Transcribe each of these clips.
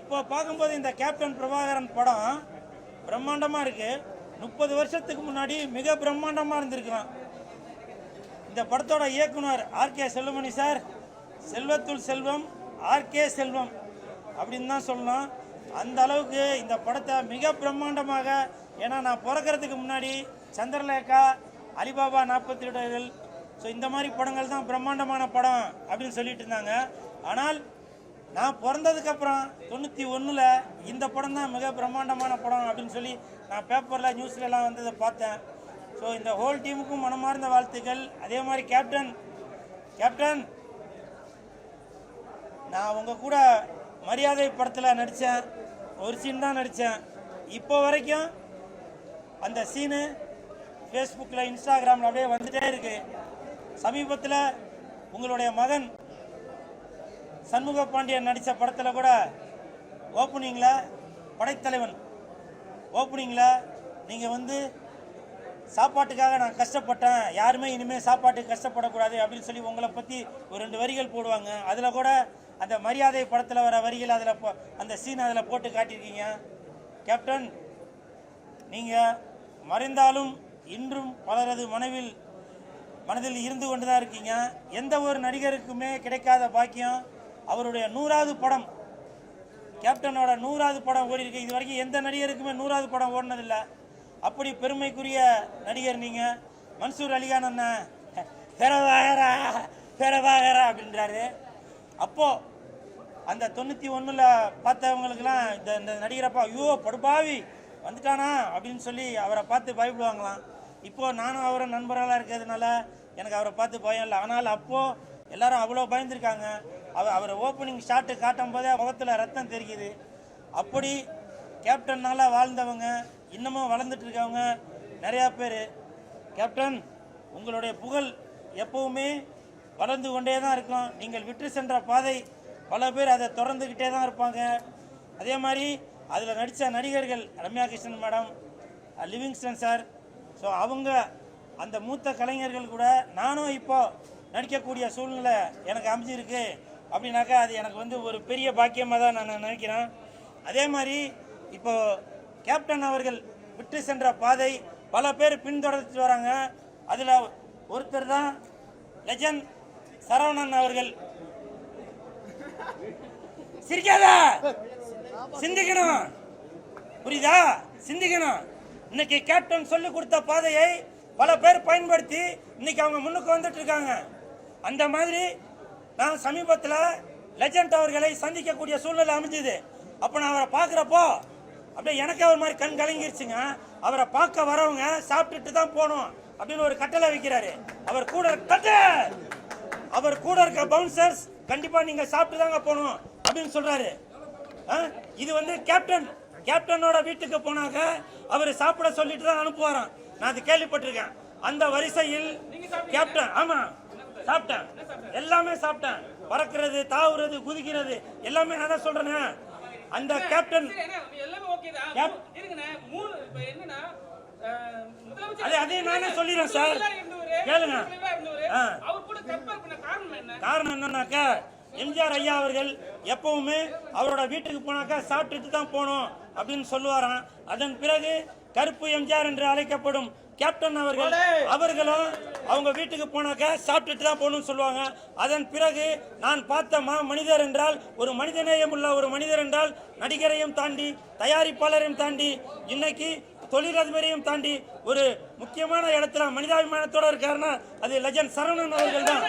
இப்போ பார்க்கும்போது இந்த கேப்டன் பிரபாகரன் படம் பிரம்மாண்டமாக இருக்கு. முப்பது வருஷத்துக்கு முன்னாடி மிக பிரம்மாண்டமாக இருந்திருக்கலாம். இந்த படத்தோட இயக்குனர் ஆர்கே செல்வமணி சார். செல்வத்துள் செல்வம் ஆர்கே செல்வம் அப்படின்னு தான் சொல்லலாம். அந்த அளவுக்கு இந்த படத்தை மிக பிரம்மாண்டமாக ஏன்னா நான் பிறக்கிறதுக்கு முன்னாடி சந்திரலேகா அலிபாபா நாற்பத்தி ஏடுகள் ஸோ இந்த மாதிரி படங்கள் தான் பிரம்மாண்டமான படம் அப்படின்னு சொல்லிட்டு இருந்தாங்க. ஆனால் நான் பிறந்ததுக்கப்புறம் தொண்ணூற்றி ஒன்றில் இந்த படம் தான் மிக பிரம்மாண்டமான படம் அப்படின்னு சொல்லி நான் பேப்பரில் நியூஸ்லலாம் வந்ததை பார்த்தேன். ஸோ இந்த ஹோல் டீமுக்கும் மனமார்ந்த வாழ்த்துக்கள். அதே மாதிரி கேப்டன் கேப்டன் நான் உங்கள் கூட மரியாதை படத்தில் நடித்தேன் ஒரு சீன் தான் நடித்தேன் இப்போ வரைக்கும் அந்த சீனு ஃபேஸ்புக்கில் இன்ஸ்டாகிராமில் அப்படியே வந்துட்டே இருக்கு. சமீபத்தில் உங்களுடைய மகன் சண்முக பாண்டியன் நடித்த படத்தில் கூட ஓப்பனிங்கில் படைத்தலைவன். ஓப்பனிங்கில் நீங்கள் வந்து சாப்பாட்டுக்காக நான் கஷ்டப்பட்டேன். யாருமே இனிமேல் சாப்பாட்டுக்கு கஷ்டப்படக்கூடாது அப்படின்னு சொல்லி உங்களை பற்றி ஒரு ரெண்டு வரிகள் போடுவாங்க. அதில் கூட அந்த மரியாதை படத்தில் வர வரிகள் அதில் அந்த சீன் அதில் போட்டு காட்டியிருக்கீங்க. கேப்டன் நீங்கள் மறைந்தாலும் இன்றும் பலரது மனைவில் மனதில் இருந்து கொண்டு தான் இருக்கீங்க. எந்த ஒரு நடிகருக்குமே கிடைக்காத பாக்கியம். அவருடைய நூறாவது படம் கேப்டனோட நூறாவது படம் ஓடி இருக்கு இது வரைக்கும் எந்த நடிகருக்குமே நூறாவது படம் ஓடினதில்லை. அப்படி பெருமைக்குரிய நடிகர் நீங்கள் மன்சூர் அலிகான் அண்ணன் பெறவாகரா பெறவாகரா அப்படின்றாரு. அப்போ அந்த தொண்ணூற்றி ஒன்றில் பார்த்தவங்களுக்குலாம் இந்த இந்த நடிகரப்பா ஐயோ படுபாவி வந்துட்டானா அப்படின்னு சொல்லி அவரை பார்த்து பயப்படுவாங்களாம். இப்போது நானும் அவரை நண்பர்களாக இருக்கிறதுனால எனக்கு அவரை பார்த்து பயம் இல்லை. ஆனால் அப்போது எல்லாரும் அவ்வளோ பயந்துருக்காங்க. அவ அவர் ஓப்பனிங் ஷாட்டு காட்டும் போதே முகத்தில் ரத்தம் தெரிக்குது அப்படி கேப்டன்னால வாழ்ந்தவங்க இன்னமும் வளர்ந்துட்டு இருக்கவங்க நிறையா பேர். கேப்டன் உங்களுடைய புகழ் எப்பவுமே வளர்ந்து கொண்டே தான் இருக்கும். நீங்கள் விட்டு சென்ற பாதை பல பேர் அதை தொடர்ந்துக்கிட்டே தான் இருப்பாங்க. அதே மாதிரி அதில் நடித்த நடிகர்கள் Ramya Krishnan madam Livingston sir so அவங்க அந்த மூத்த கலைஞர்கள் கூட நானும் இப்போ நடிக்கக்கூடிய சூழ்நிலை எனக்கு அமைஞ்சிருக்கு. அப்படின்னாக்கா அது எனக்கு வந்து ஒரு பெரிய பாக்கியமாக தான் நான் நினைக்கிறேன். அதே மாதிரி இப்போ கேப்டன் அவர்கள் விட்டு சென்ற பாதை பல பேர் பின்தொடர்த்து வராங்க. அதில் ஒருத்தர் தான் லெஜண்ட் சரவணன் அவர்கள். சிரிக்காதா! சிந்திக்கணும். புரியுதா? சிந்திக்கணும். இன்னைக்கு கேப்டன் சொல்லி கொடுத்த பாதையை பல பேர் பயன்படுத்தி இன்னைக்கு அவங்க முன்னுக்கு வந்துட்டு இருக்காங்க. அந்த மாதிரி நான் சமீபத்தில் லெஜண்ட் அவர்களை சந்திக்கக்கூடிய சூழ்நிலை அமைஞ்சுது. அப்போ நான் அவரை பார்க்குறப்போ அப்படியே எனக்கே ஒரு மாதிரி கண் கலங்கிருச்சுங்க. அவரை பார்க்க வரவங்க சாப்பிட்டுட்டு தான் போகணும் அப்படின்னு ஒரு கட்டளை வைக்கிறாரு. அவர் கூட கட்டு அவர் கூட இருக்க பவுன்சர்ஸ் கண்டிப்பாக நீங்கள் சாப்பிட்டு தாங்க போகணும் அப்படின்னு சொல்கிறாரு இது வந்து கேப்டன் கேப்டனோட வீட்டுக்கு போனாக்க அவர் சாப்பிட சொல்லிட்டு தான் அனுப்புவாராம். நான் அது கேள்விப்பட்டிருக்கேன். அந்த வரிசையில் கேப்டன் ஆமாம் சாப்பிட்டேன். எல்லாமே சாப்பிட்டேன். பறக்கிறது தாவுறது குதிக்கிறது எல்லாமே நான் தான் சொல்றேனே. அந்த கேப்டன் அதே அதே நானே சொல்லிடுறேன் சார் கேளுங்க. காரணம் என்னன்னாக்கா எம்ஜிஆர் ஐயா அவர்கள் எப்பவுமே அவரோட வீட்டுக்கு போனாக்கா சாப்பிட்டுட்டு தான் போகணும் அப்படின்னு சொல்லுவாராம். அதன் பிறகு கருப்பு எம்ஜிஆர் என்று அழைக்கப்படும் கேப்டன் அவர்கள் அவர்களும் அவங்க வீட்டுக்கு போனாக்கா சாப்பிட்டுட்டு தான் போகணும்னு சொல்லுவாங்க. அதன் பிறகு நான் பார்த்த மா மனிதர் என்றால் ஒரு மனிதநேயம் உள்ள ஒரு மனிதர் என்றால் நடிகரையும் தாண்டி தயாரிப்பாளரையும் தாண்டி இன்னைக்கு தொழிலதிபரையும் தாண்டி ஒரு முக்கியமான இடத்துல மனிதாபிமானத்தோட இருக்காருன்னா அது லெஜண்ட் சரவணன் அவர்கள் தான்.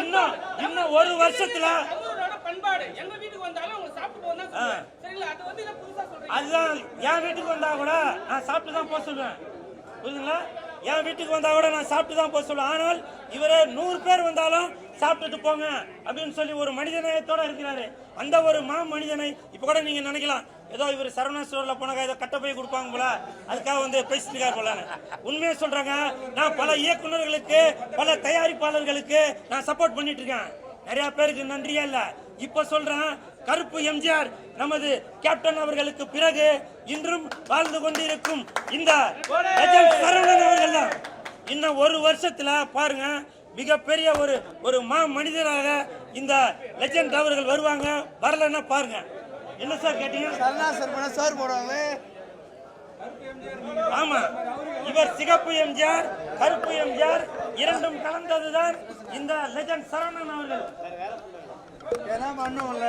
இன்னும் இன்னும் ஒரு வருஷத்துல அதுதான் என் வீட்டுக்கு வந்தா கூட நான் சாப்பிட்டு தான் போக சொல்லுவேன் புரியுதுங்களா? என் வீட்டுக்கு வந்தா கூட நான் சாப்பிட்டு தான் போக சொல்லுவேன் ஆனால் இவரே நூறு பேர் வந்தாலும் சாப்பிட்டுட்டு போங்க அப்படின்னு சொல்லி ஒரு மனிதநேயத்தோட இருக்கிறாரு. அந்த ஒரு மா மனிதனை இப்போ கூட நீங்க நினைக்கலாம். ஏதோ இவர் சரவணா ஸ்டோர்ல போனாக்கா ஏதோ கட்ட போய் கொடுப்பாங்க போல. அதுக்காக வந்து பேசிட்டு போல. உண்மையை சொல்றாங்க நான் பல இயக்குனர்களுக்கு பல தயாரிப்பாளர்களுக்கு நான் சப்போர்ட் பண்ணிட்டு இருக்கேன் நிறைய பேருக்கு நன்றியா இல்ல. இப்ப சொல்றேன் கருப்பு எம்ஜிஆர் நமது கேப்டன் அவர்களுக்கு பிறகு இன்றும் வாழ்ந்து கொண்டிருக்கும் இந்த லெஜண்ட் சரவணன் அவர்கள் தான் இன்னும் ஒரு வருஷத்துல பாருங்க மிகப்பெரிய ஒரு ஒரு மா மனிதராக இந்த லெஜெண்ட் அவர்கள் வருவாங்க. வரலன்னா பாருங்க. என்ன சார் கேட்டீங்க? கருணாசர் பண்ண சோறு போடுவாங்க ஆமா. இவர் சிகப்பு எம்ஜிஆர் கருப்பு எம்ஜிஆர் இரண்டும் கலந்ததுதான் இந்த லெஜெண்ட் சரவணன் அவர்கள். ஏன்னா பண்ணுவோம்ல.